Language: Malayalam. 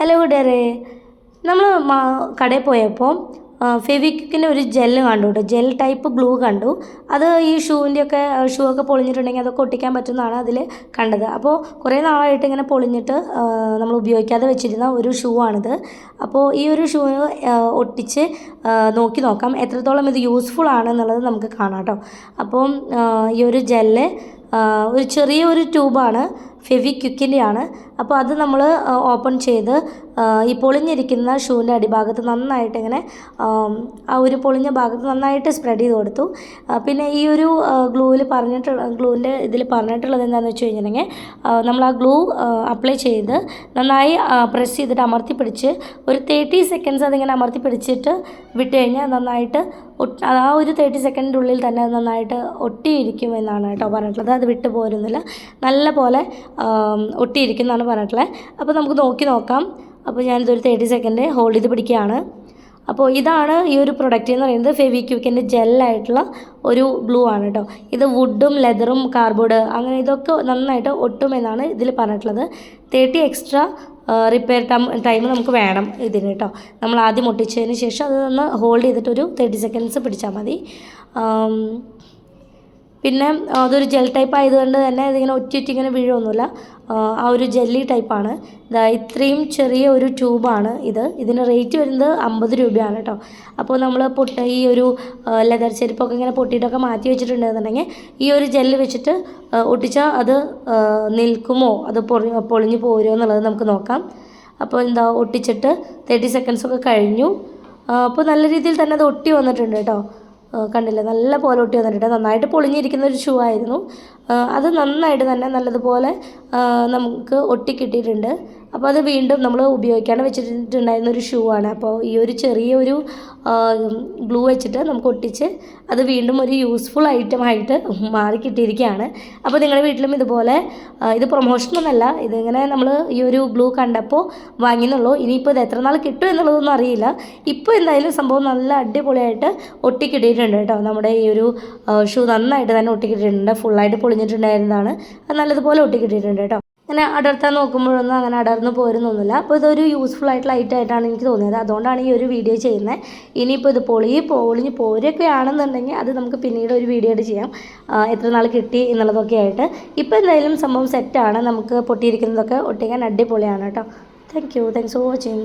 ഹലോ കൂട്ടുകാരെ. നമ്മൾ കടയിൽ പോയപ്പോൾ ഫെവിക്വിക്കിന്റെ ഒരു ജെല്ല് കണ്ടു കേട്ടോ ജെൽ ടൈപ്പ് ഗ്ലൂ കണ്ടു. അത് ഈ ഷൂവിന്റെയൊക്കെ ഷൂ ഒക്കെ പൊളിഞ്ഞിട്ടുണ്ടെങ്കിൽ അതൊക്കെ ഒട്ടിക്കാൻ പറ്റുന്നതാണ് അതിൽ കണ്ടത്. അപ്പോൾ കുറേ നാളായിട്ട് ഇങ്ങനെ പൊളിഞ്ഞിട്ട് നമ്മൾ ഉപയോഗിക്കാതെ വെച്ചിരുന്ന ഒരു ഷൂ ആണിത് അപ്പോൾ ഈ ഒരു ഷൂ ഒട്ടിച്ച് നോക്കി നോക്കാം എത്രത്തോളം ഇത് യൂസ്ഫുൾ ആണ് എന്നുള്ളത് നമുക്ക് കാണാം കേട്ടോ അപ്പം ഈ ഒരു ജെല്ല് ഒരു ചെറിയ ഒരു ട്യൂബാണ് ഫെവിക്വിക്കിന്റെയാണ് അപ്പോൾ അത് നമ്മൾ ഓപ്പൺ ചെയ്ത് ഈ പൊളിഞ്ഞിരിക്കുന്ന ഷൂവിന്റെ അടിഭാഗത്ത് നന്നായിട്ട് ഇങ്ങനെ ആം, ഒരു പൊളിഞ്ഞ ഭാഗത്ത് നന്നായിട്ട് സ്പ്രെഡ് ചെയ്ത് കൊടുത്തു. പിന്നെ ഈ ഒരു ഗ്ലൂവിൽ പറഞ്ഞിട്ടുള്ള ഗ്ലൂവിന്റെ ഇതിൽ പറഞ്ഞിട്ടുള്ളത് എന്താണെന്ന് വെച്ച് കഴിഞ്ഞിട്ടുണ്ടെങ്കിൽ നമ്മൾ ആ ഗ്ലൂ അപ്ലൈ ചെയ്ത് നന്നായി പ്രസ് ചെയ്തിട്ട് അമർത്തി പിടിച്ച് ഒരു തേർട്ടി സെക്കൻഡ്സ് അതിങ്ങനെ അമർത്തി പിടിച്ചിട്ട് വിട്ട് കഴിഞ്ഞാൽ നന്നായിട്ട് ആ ഒരു തേർട്ടി സെക്കൻഡിന്റെ ഉള്ളിൽ തന്നെ നന്നായിട്ട് ഒട്ടിയിരിക്കും എന്നാണ് കേട്ടോ പറഞ്ഞിട്ടുള്ളത്. അത് വിട്ടു പോരുന്നില്ല. നല്ല പോലെ ഒട്ടിയിരിക്കുന്നതാണ് പറഞ്ഞിട്ടുള്ളത്. അപ്പോൾ നമുക്ക് നോക്കി നോക്കാം. അപ്പോൾ ഞാനിതൊരു തേർട്ടി സെക്കൻഡ് ഹോൾഡ് ചെയ്ത് പിടിക്കുകയാണ്. അപ്പോൾ ഇതാണ് ഈ ഒരു പ്രൊഡക്റ്റ് എന്ന് പറയുന്നത് ഫെവിക്യൂക്കിന്റെ ജെല്ലായിട്ടുള്ള ഒരു ഗ്ലൂ ആണ് കേട്ടോ. ഇത് വുഡും ലെതറും കാർബോർഡ് അങ്ങനെ ഇതൊക്കെ നന്നായിട്ട് ഒട്ടുമെന്നാണ് ഇതിൽ പറഞ്ഞിട്ടുള്ളത്. Thirty extra repair time time നമുക്ക് വേണം ഇതിന് കേട്ടോ. നമ്മൾ ആദ്യം ഒട്ടിച്ചതിന് ശേഷം അത് ഒന്ന് ഹോൾഡ് ചെയ്തിട്ടൊരു തേർട്ടി സെക്കൻഡ്സ് പിടിച്ചാൽ മതി. പിന്നെ അതൊരു ജെൽ ടൈപ്പ് ആയതുകൊണ്ട് തന്നെ ഇതിങ്ങനെ ഒറ്റി ഒറ്റി ഇങ്ങനെ വീഴൊന്നുമില്ല. ആ, ഒരു ജെല്ലി ടൈപ്പാണ് ഇതാ ഇത്രയും ചെറിയ ഒരു ട്യൂബാണ് ഇത്. ഇതിന് റേറ്റ് വരുന്നത് അമ്പത് രൂപയാണ് കേട്ടോ. അപ്പോൾ നമ്മൾ പൊട്ട ഈ ഒരു ലെതർ ചെരുപ്പൊക്കെ ഇങ്ങനെ പൊട്ടിയിട്ടൊക്കെ മാറ്റി വെച്ചിട്ടുണ്ടെന്നുണ്ടെങ്കിൽ ഈ ഒരു ജെല്ല് വെച്ചിട്ട് ഒട്ടിച്ചാൽ അത് നിൽക്കുമോ? അത് പൊളി പൊളിഞ്ഞു പോരുമോ എന്നുള്ളത് നമുക്ക് നോക്കാം. അപ്പോൾ എന്താ ഒട്ടിച്ചിട്ട് തേർട്ടി സെക്കൻഡ്സൊക്കെ കഴിഞ്ഞു. അപ്പോൾ നല്ല രീതിയിൽ തന്നെ അത് ഒട്ടി വന്നിട്ടുണ്ട് കേട്ടോ. കണ്ടില്ലേ? നല്ല പോലെ ഒട്ടി വന്നിട്ടുണ്ട്. നന്നായിട്ട് പൊളിഞ്ഞിരിക്കുന്ന ഒരു ഷൂ ആയിരുന്നു. അത് നന്നായിട്ട് തന്നെ നല്ലതുപോലെ നമുക്ക് ഒട്ടിക്കിട്ടിയിട്ടുണ്ട്. അപ്പോൾ അത് വീണ്ടും നമ്മൾ ഉപയോഗിക്കാണ്ട് വെച്ചിട്ടുണ്ടായിരുന്ന ഒരു ഷൂ ആണ്. അപ്പോൾ ഈ ഒരു ചെറിയൊരു ഗ്ലൂ വെച്ചിട്ട് നമുക്ക് ഒട്ടിച്ച് അത് വീണ്ടും ഒരു യൂസ്ഫുൾ ഐറ്റം ആയിട്ട് മാറി കിട്ടിയിരിക്കുകയാണ്. അപ്പോൾ നിങ്ങളുടെ വീട്ടിലും ഇതുപോലെ ഇത് പ്രൊമോഷനൊന്നല്ല ഇതിങ്ങനെ നമ്മൾ ഈ ഒരു ഗ്ലൂ കണ്ടപ്പോൾ വാങ്ങിയെന്നുള്ളൂ. ഇനിയിപ്പോൾ ഇത് എത്ര നാൾ കിട്ടും എന്നുള്ളതൊന്നും അറിയില്ല. ഇപ്പോൾ എന്തായാലും സംഭവം നല്ല അടിപൊളിയായിട്ട് ഒട്ടിക്കിട്ടിയിട്ടുണ്ട് കേട്ടോ. നമ്മുടെ ഈ ഒരു ഷൂ നന്നായിട്ട് തന്നെ ഒട്ടിക്കിട്ടിട്ടുണ്ട്. ഫുള്ളായിട്ട് പൊളിഞ്ഞിട്ടുണ്ടായിരുന്നതാണ് അത് നല്ലതുപോലെ ഒട്ടിക്കിട്ടിട്ടുണ്ട് കേട്ടോ. അങ്ങനെ അടർത്താൻ നോക്കുമ്പോഴൊന്നും അങ്ങനെ അടർന്നു പോരുന്നൊന്നുമില്ല. അപ്പോൾ ഇതൊരു യൂസ്ഫുൾ ആയിട്ടുള്ള ഐറ്റം ആയിട്ടാണ് എനിക്ക് തോന്നിയത്. അതുകൊണ്ടാണ് ഈ ഒരു വീഡിയോ ചെയ്യുന്നത്. ഇനിയിപ്പോൾ ഇത് പൊളി പൊളിഞ്ഞ് പോരൊക്കെ ആണെന്നുണ്ടെങ്കിൽ അത് നമുക്ക് പിന്നീട് ഒരു വീഡിയോ ആയിട്ട് ചെയ്യാം. എത്ര നാൾ കിട്ടി എന്നുള്ളതൊക്കെ ആയിട്ട്. ഇപ്പോൾ എന്തായാലും സംഭവം സെറ്റാണ് നമുക്ക് പൊട്ടിയിരിക്കുന്നതൊക്കെ ഒട്ടിക്കാൻ അടിപൊളിയാണ് കേട്ടോ. Thank you thanks for watching